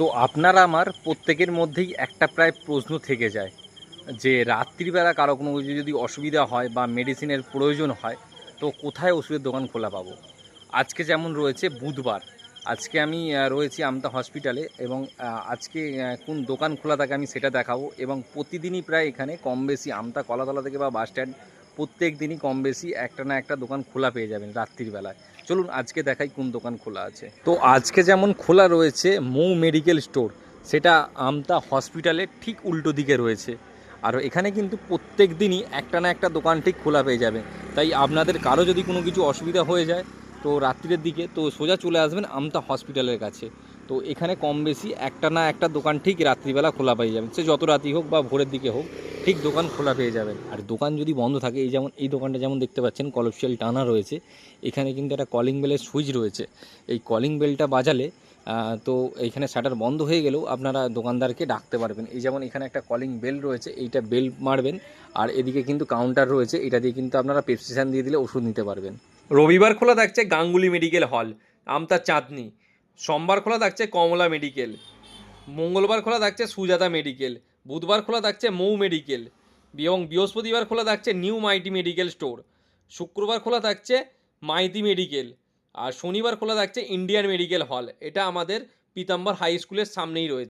তো আপনার আমার প্রত্যেকের মধ্যেই একটা প্রায় প্রশ্ন থেকে যায় যে রাত্রিবেলা কারও কোনো কিছু যদি অসুবিধা হয় বা মেডিসিনের প্রয়োজন হয়, তো কোথায় ওষুধের দোকান খোলা পাবো? আজকে যেমন রয়েছে বুধবার, আজকে আমি রয়েছি আমতা হসপিটালে এবং আজকে কোন দোকান খোলা থাকে আমি সেটা দেখাবো এবং প্রতিদিনই প্রায় এখানে কম বেশি আমতা কলাতলা থেকে বা বাস স্ট্যান্ড প্রত্যেক দিনই কম বেশি একটা না একটা দোকান খোলা পেয়ে যাবেন রাত্রির বেলায়। চলুন আজকে দেখাই কোন দোকান খোলা আছে। তো আজকে যেমন খোলা রয়েছে মৌ মেডিকেল স্টোর, সেটা আমতা হসপিটালের ঠিক উল্টো দিকে রয়েছে। আর এখানে কিন্তু প্রত্যেক দিনই একটা না একটা দোকান ঠিক খোলা পেয়ে যাবেন তাই আপনাদের কারও যদি কোনো কিছু অসুবিধা হয়ে যায়, তো রাত্রির দিকে, তো সোজা চলে আসবেন আমতা হসপিটালের কাছে। তো এখানে কম বেশি একটা না একটা দোকান ঠিক রাত্রিবেলা খোলা পেয়ে যাবেন সে যত রাতি হোক বা ভোরের দিকে হোক ঠিক দোকান খোলা পেয়ে যাবেন। আর দোকান যদি বন্ধ থাকে, এই যেমন, এই দোকানটা যেমন দেখতে পাচ্ছেন কলপশিয়াল টানা রয়েছে, এখানে কিন্তু একটা কলিং বেলের সুইচ রয়েছে। এই কলিং বেলটা বাজালে তো এইখানে শাটার বন্ধ হয়ে গেলেও আপনারা দোকানদারকে ডাকতে পারবেন। এই যেমন, এখানে একটা কলিং বেল রয়েছে, এইটা বেল মারবেন, আর এদিকে কিন্তু কাউন্টার রয়েছে, এটা দিয়ে কিন্তু আপনারা প্রেসক্রিপশান দিয়ে দিলে ওষুধ নিতে পারবেন। রবিবার খোলা থাকছে গাঙ্গুলি মেডিকেল হল আমতা চাঁদনি। সোমবার খোলা থাকছে কমলা মেডিকেল মঙ্গলবার খোলা থাকছে সুজাতা মেডিকেল বুধবার খোলা থাকছে মৌ মেডিকেল এবং বৃহস্পতিবার খোলা থাকছে নিউ মাইটি মেডিকেল স্টোর। শুক্রবার খোলা থাকছে মাইতি মেডিকেল আর শনিবার খোলা থাকছে ইন্ডিয়ান মেডিকেল হল। এটা আমাদের পিতাম্বর হাই স্কুলের সামনেই রয়েছে।